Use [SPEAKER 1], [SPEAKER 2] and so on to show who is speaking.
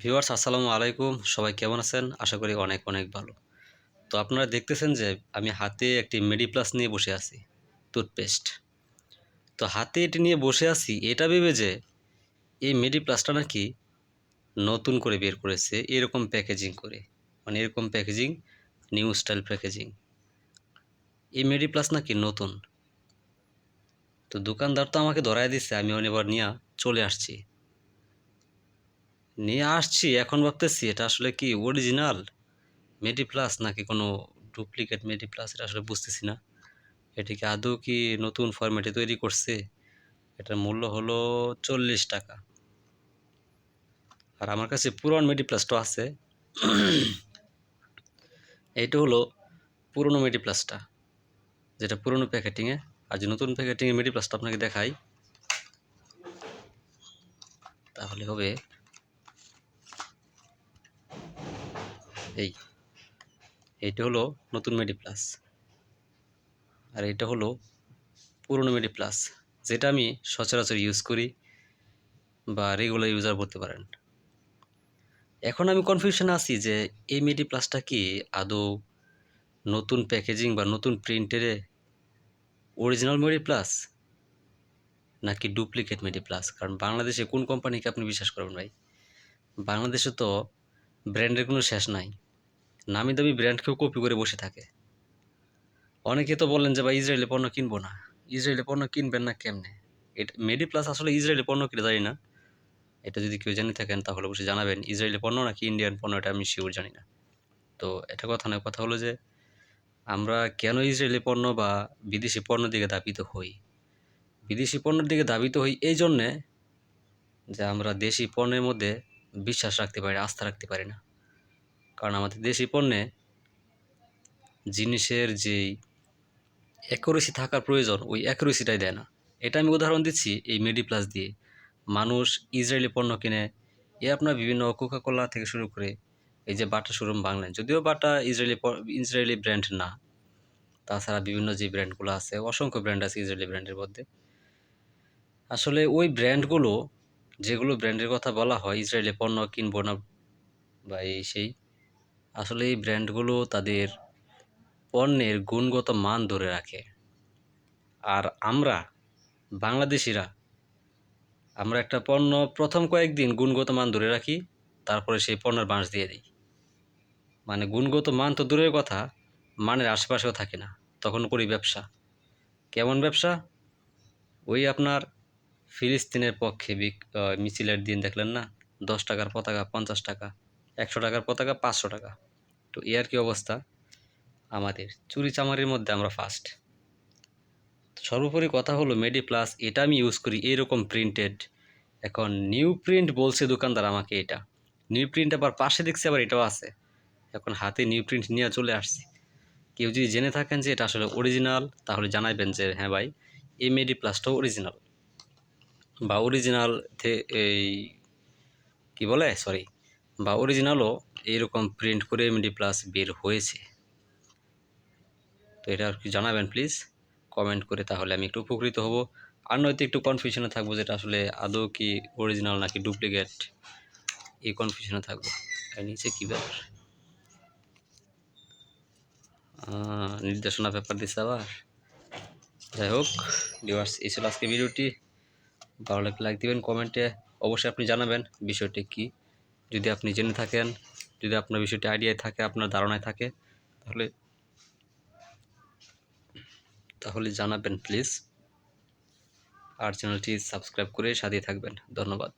[SPEAKER 1] Viewers, আসসালামু আলাইকুম। সবাই কেমন আছেন? আশা করি অনেক অনেক ভালো। তো আপনারা দেখতেছেন যে আমি হাতে একটি মেডিপ্লাস নিয়ে বসে আছি টুথপেস্ট তো হাতে এটি নিয়ে বসে আছি, এটা ভেবে যে এই মেডিপ্লাসটা নাকি নতুন করে বের করেছে, এরকম প্যাকেজিং করে। মানে এরকম প্যাকেজিং নিউ স্টাইল প্যাকেজিং এই মেডিপ্লাস নাকি নতুন। তো দোকানদার তো আমাকে ধরায় দিচ্ছে আমি অনেকবার নিয়ে চলে আসছি। নিয়ে আসছি, এখন ভাবতেছি এটা আসলে কি অরিজিনাল মেডি প্লাস নাকি কোনো ডুপ্লিকেট মেডি প্লাস এটা আসলে বুঝতেছি না। এটিকে আদৌ কি নতুন ফরম্যাটে তৈরি করছে? এটার মূল্য হলো চল্লিশ টাকা। আর আমার কাছে পুরনো মেডি প্লাসটা আছে। এইটা হলো পুরনো মেডি প্লাসটা যেটা পুরনো প্যাকেটিংয়ে আর যে নতুন প্যাকেটিংয়ে মেডি প্লাসটা আপনাকে দেখাই। তাহলে হবে এই এটা হলো নতুন মেডি প্লাস আর এটা হলো পুরনো মেডি প্লাস যেটা আমি সচরাচর ইউজ করি বা রেগুলার ইউজার বলতে পারেন। এখন আমি কনফিউশনে আছি যে এই মেডি প্লাসটা কি আদৌ নতুন প্যাকেজিং বা নতুন প্রিন্টেরে অরিজিনাল মেডি প্লাস নাকি ডুপ্লিকেট মেডি প্লাস কারণ বাংলাদেশে কোন কোম্পানিকে আপনি বিশ্বাস করবেন ভাই? বাংলাদেশে তো ব্র্যান্ডের কোনো শেষ নাই। নামি দামি ব্র্যান্ডকেও কপি করে বসে থাকে। অনেকে তো বলেন যে, ভাই, ইসরায়েলি পণ্য কিনবো না। ইসরায়েলি পণ্য কিনবেন না কেমনে? এটা মেডি প্লাস আসলে ইসরায়েলি পণ্য কিনে, জানি না। এটা যদি কেউ জেনে থাকেন, তাহলে অবশ্যই জানাবেন, ইসরায়েলি পণ্য নাকি ইন্ডিয়ান পণ্য? এটা আমি শিওর জানি না। তো এটা কথা নয় কথা হলো যে, আমরা কেন ইসরায়েলি পণ্য বা বিদেশি পণ্যের দিকে দাবিত হই? বিদেশি পণ্যের দিকে দাবিত হই এই জন্যে যে, আমরা দেশি পণ্যের মধ্যে বিশ্বাস রাখতে পারি আস্থা রাখতে পারি না। কারণ আমাদের দেশি পণ্যে জিনিসের যেই অ্যাকুরেসি থাকার প্রয়োজন, ওই অ্যাকুরেসিটাই দেয় না। এটা আমি উদাহরণ দিচ্ছি এই মেডি প্লাস দিয়ে। মানুষ ইসরায়েলি পণ্য কিনে, এ আপনার বিভিন্ন কোকাকোলা থেকে শুরু করে এই যে বাটা শোরুম বাংলায়। যদিও বাটা ইসরায়েলি ইসরায়েলি ব্র্যান্ড না, তাছাড়া বিভিন্ন যে ব্র্যান্ডগুলো আছে, অসংখ্য ব্র্যান্ড আছে ইসরায়েলি ব্র্যান্ডের মধ্যে। আসলে ওই ব্র্যান্ডগুলো যেগুলো ব্র্যান্ডের কথা বলা হয়, ইসরায়েলি পণ্য কিনবো না বা এই সেই, আসলে এই ব্র্যান্ডগুলো তাদের পণ্যের গুণগত মান ধরে রাখে। আর আমরা, বাংলাদেশিরা, আমরা একটা পণ্য প্রথম কয়েকদিন গুণগত মান ধরে রাখি, তারপরে সেই পণ্যের বাঁশ দিয়ে দিই। মানে গুণগত মান তো দূরের কথা, মানের আশেপাশেও থাকে না, তখন করি ব্যবসা। কেমন ব্যবসা? ওই আপনার ফিলিস্তিনের পক্ষে মিছিলের দিন দেখলেন না? দশ টাকার পতাকা পঞ্চাশ টাকা, একশো টাকার পতাকা পাঁচশো টাকা। তো এ আর কি অবস্থা? আমাদের চুরি চামারির মধ্যে আমরা ফার্স্ট সর্বোপরি কথা হলো মেডি প্লাস এটা আমি ইউজ করি এইরকম প্রিন্টেড এখন নিউ প্রিন্ট বলছে দোকানদার আমাকে এটা। নিউ প্রিন্ট আবার পাশে দেখছি, আবার এটাও আছে। এখন হাতে নিউ প্রিন্ট নিয়ে চলে আসছি। কেউ যদি জেনে থাকেন যে এটা আসলে অরিজিনাল তাহলে জানাবেন যে হ্যাঁ ভাই, এই মেডি প্লাসটাও অরিজিনাল বা অরিজিনাল এই, কি বলে? সরি বা অরিজিনালও এইরকম প্রিন্ট করে এমডি প্লাস বের হয়েছে। তো এটা আর কি জানাবেন প্লিজ কমেন্ট করে তাহলে আমি একটু উপকৃত হব। আর নয়তো একটু কনফিউশনে থাকব যেটা আসলে আদৌ কি অরিজিনাল নাকি ডুপ্লিকেট এই কনফিউশনে থাকব। আর নিচে কী ব্যাপার? নির্দেশনা পেপার দিচ্ছে আবার? যাই হোক ডিভার্স এই ছিল আজকে ভিডিওটি। ভালো লাগলে লাইক দেবেন কমেন্টে অবশ্যই আপনি জানাবেন বিষয়টি কি। যদি আপনি জেনে থাকেন, যদি আপনার বিষয়টি আইডিয়ায় থাকে, আপনার ধারণায় থাকে, তাহলে তাহলে জানাবেন প্লিজ আর চ্যানেলটি সাবস্ক্রাইব করে সাথে থাকবেন। ধন্যবাদ।